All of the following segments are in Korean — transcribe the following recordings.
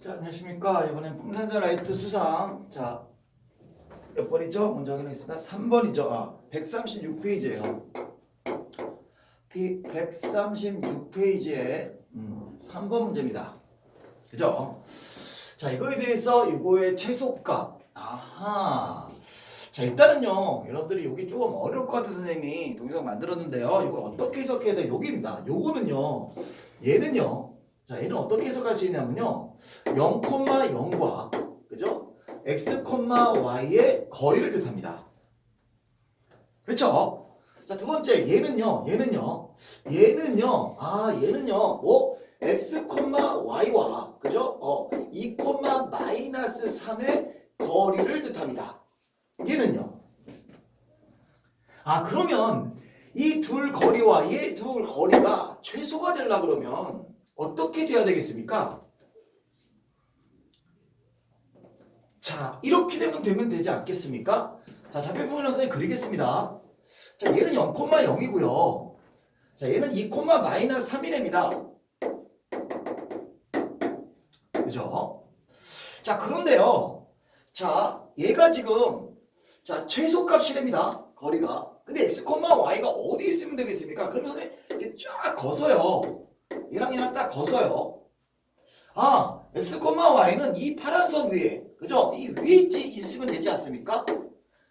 자, 안녕하십니까. 이번엔 풍산자 라이트 수상. 자, 몇 번이죠? 먼저 확인하겠습니다. 3번이죠. 아, 136페이지예요. 이 136페이지에 음, 3번 문제입니다. 그죠? 자, 이거에 대해서 이거의 최소값. 아하. 자, 일단은요. 여러분들이 여기 조금 어려울 것 같은 선생님이 동영상 만들었는데요. 이걸 어떻게 해석해야 돼? 여기입니다. 요거는요. 얘는요. 자, 얘는 어떻게 해석할 수 있냐면요. 0,0과 그죠? x, y의 거리를 뜻합니다. 그렇죠? 자, 두 번째 얘는요. 얘는요. 얘는요. 아, 얘는요. 뭐 x, y와 그죠? 어, 2, 마이너스 3의 거리를 뜻합니다. 얘는요. 아, 그러면 이 둘 거리와 이 둘 거리가 최소가 되려 그러면 어떻게 돼야 되겠습니까? 자, 이렇게 되면 되면 되지 않겠습니까? 자, 좌표표를 선생님 그리겠습니다. 자, 얘는 0,0이고요. 자, 얘는 2, 마이너스 3이랍니다. 그죠? 자, 그런데요. 자, 얘가 지금 자, 최소값이랍니다. 거리가. 근데 x, y가 어디 있으면 되겠습니까? 그러면 선생님 이게 쫙 거서요. 얘랑 얘랑 딱 거서요. 아, x, y는 이 파란 선 위에, 그죠? 이 위에 있으면 되지 않습니까?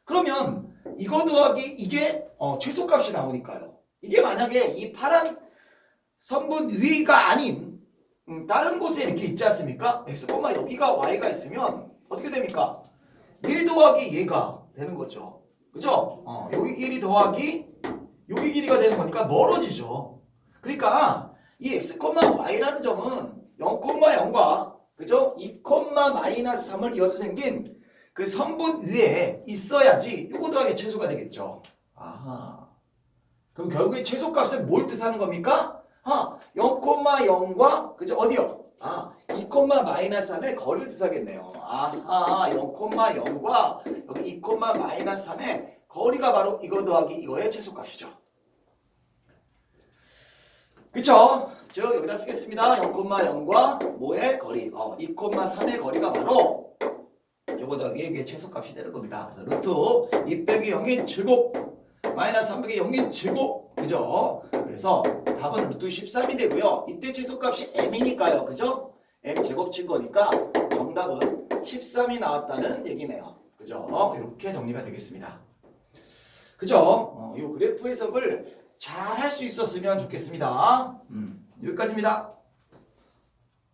그러면 이거 더하기 이게 어, 최소값이 나오니까요. 이게 만약에 이 파란 선분 위가 아닌 음, 다른 곳에 이렇게 있지 않습니까? x, 여기가 y가 있으면 어떻게 됩니까? 1 더하기 얘가 되는 거죠. 그죠? 어, 여기 길이 더하기 여기 길이가 되는 거니까 멀어지죠. 그러니까 이 x, y라는 점은 0,0과 그죠? 2, 마이너스 3을 이어서 생긴 그 선분 위에 있어야지 요거 더하기 최소가 되겠죠. 아하. 그럼 결국에 최소값은 뭘 뜻하는 겁니까? 아, 0,0과 그죠? 어디요? 아, 2, 마이너스 3의 거리를 뜻하겠네요. 아하, 0,0과 여기 2, 마이너스 3의 거리가 바로 이거 더하기 이거의 최소값이죠. 그쵸? 즉 여기다 쓰겠습니다. 0,0과 뭐의 거리? 어, 2, 3의 거리가 바로 요거 더하기 이게 최소값이 되는 겁니다. 그래서 루트 2 빼기 0인 제곱 마이너스 3 빼기 0인 제곱 그죠? 그래서 답은 루트 13이 되고요. 이때 최소값이 m이니까요. 그죠? m 제곱 친 거니까 정답은 13이 나왔다는 얘기네요. 그죠? 이렇게 정리가 되겠습니다. 그죠? 어, 이 그래프 해석을 잘 할 수 있었으면 좋겠습니다. 음, 여기까지입니다.